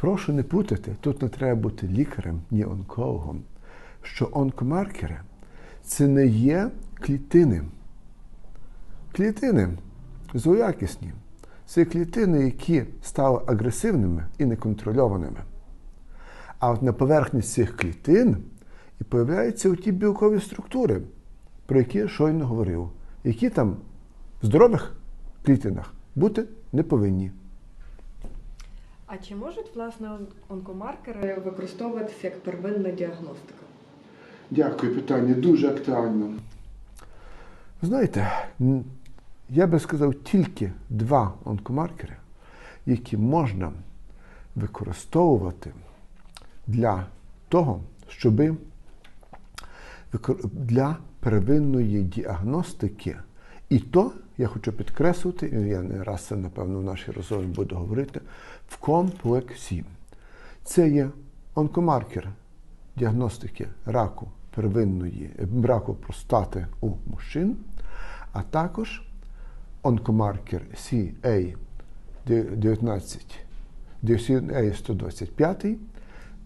Прошу не путати, тут не треба бути лікарем, ні онкологом, що онкомаркери це не є клітини. Клітини злоякісні. Це клітини, які стали агресивними і неконтрольованими. А от на поверхні цих клітин і появляються ті білкові структури, про які я щойно говорив, які там в здорових клітинах бути не повинні. А чи можуть власне онкомаркери використовуватися як первинна діагностика? Дякую, питання дуже актуально. Знаєте, я би сказав тільки два онкомаркери, які можна використовувати для того, щоби для первинної діагностики. І то я хочу підкреслити, і я не раз це, напевно, в нашій розмові буду говорити, в комплексі. Це є онкомаркер діагностики раку первинної е, раку простати у мужчин, а також онкомаркер CA19 CA125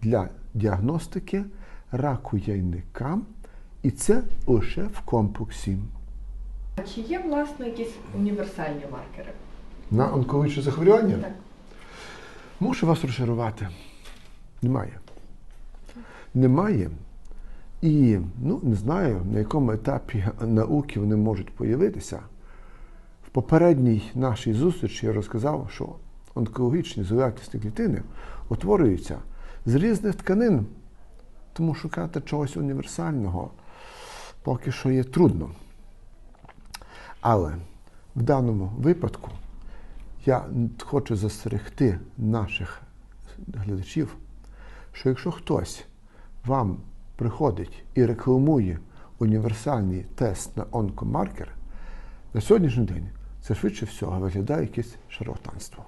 для діагностики раку яйника, і це лише в комплексі. А чи є власне якісь універсальні маркери? На онкологічне захворювання Так. мушу вас розчарувати. Немає. Немає. І ну, не знаю, на якому етапі науки вони можуть появитися. В попередній нашій зустрічі я розказав, що онкологічні злоякісні клітини утворюються з різних тканин, тому шукати чогось універсального поки що є трудно. Але в даному випадку я хочу застерегти наших глядачів, що якщо хтось вам приходить і рекламує універсальний тест на онкомаркер, на сьогоднішній день це швидше всього виглядає якесь шарлатанство.